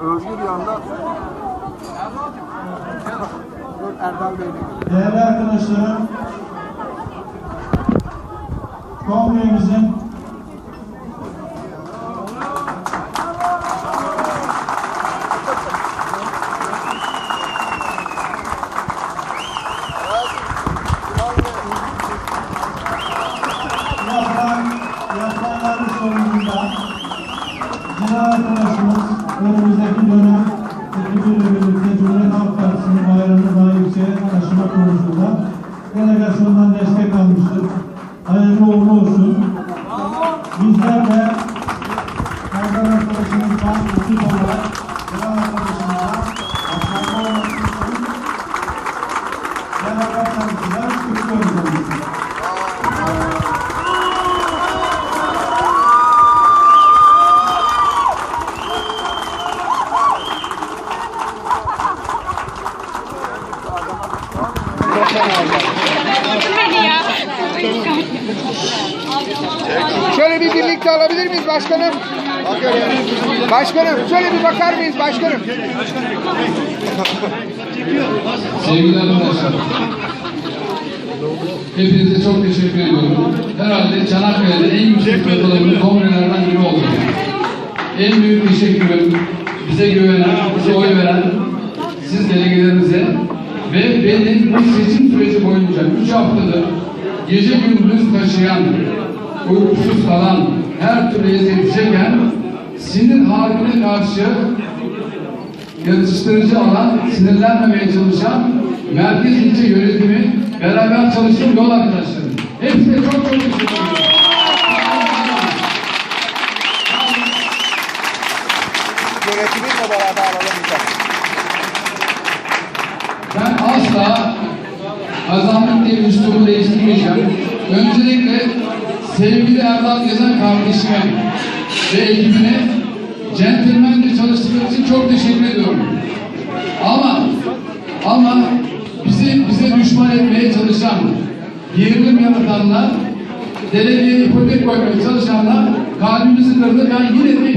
Özgür bir anda Erdal Bey. De Değerli arkadaşlarım, kongremizin yapılan, yapılanların sonucunda Genel arkadaşımız önümüzdeki dönem birlikte Cumhuriyet Halk Partisi'nin bayrağını daha yükseğe taşıma konusunda delegasyondan destek almıştır. Hayırlı uğurlu olsun. Bizler de Erdal arkadaşımızdan ekip Şöyle bir birlikte alabilir miyiz başkanım? Başkanım şöyle bir bakar mıyız başkanım? Sevgili arkadaşlar, hepinize çok teşekkür ediyorum. Herhalde Çanakkale'de en yüksek katılan kongrelerden biri oldu. En büyük teşekkürüm bize güvenen, bize oy veren siz delegelerimize ve beni bu seçim süreci boyunca 3 haftadır gece gündüz taşıyan, uykusuz kalan, her türlü eziyeti çeken sinir haline karşı yatıştırıcı alan, sinirlenmemeye çalışan merkez ilçe yönetimi, beraber çalıştığım yol arkadaşlarım. Hepsine çok çok teşekkür ederim. Yönetiminle beraber alalım asla kazandık diye üslubu değiştirmeyeceğim. Öncelikle sevgili Erdal Gezen kardeşime ve ekibine centilmence çalıştıkları için çok teşekkür ediyorum. Ama ama bizi bize düşman etmeye çalışan, gerilim yaratanlar, delegeye ipotek koymaya çalışanlar kalbimizi kırdı. Ben yine de.